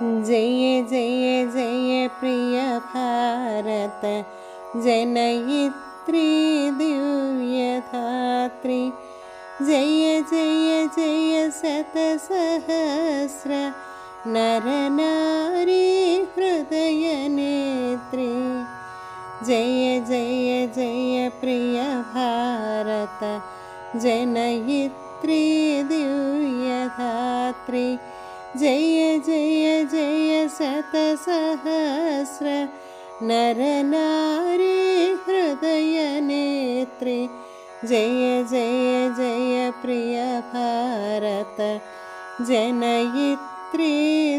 जय जय जय प्रिय भारत जनयित्री दिव्यधात्री जय जय जय शतसहस्र नरनारी हृदयनेत्री जय जय जय प्रिय भारत जनयित्री दिव्यधात्री जय जय जय शतसहस्र नरनारी हृदयनेत्री जय जय जय प्रिय भारत जनयित्री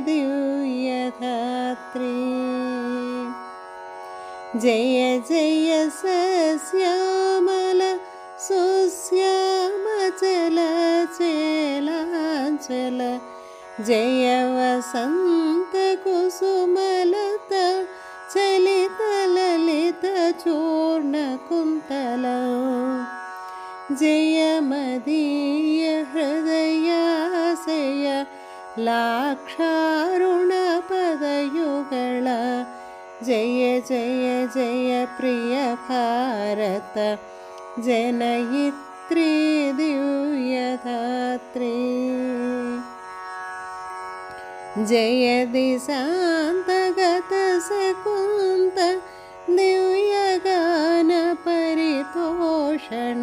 दिव्यधात्री जय जय सस्यामल सुश्यामचल चेलाञ्चल जय वसन्तकुसुमलत चलितललितचूर्णकुन्तल जय मदीय हृदयाशय लाक्षारुणपदयुगळ जय जय जय प्रिय भारत जनयित्री दिव्यधात्री जय दिशान्तगतसकुन्त दिव्यगानपरितोषण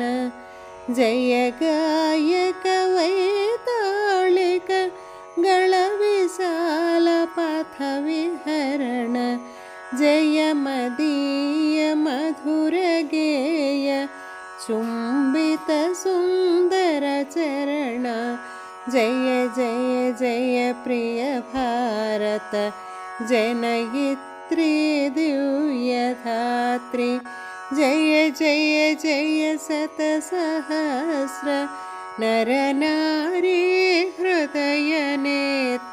जय गायकवैताळिक गळविशालपथविहरण जय मदीय मधुरगेय चुम्बितसुन्दरचरण जय जय जय प्रिय भारत। जनयित्री दिव्यधात्री जय जय जय शतसहस्र नरनारी हृदयनेत्री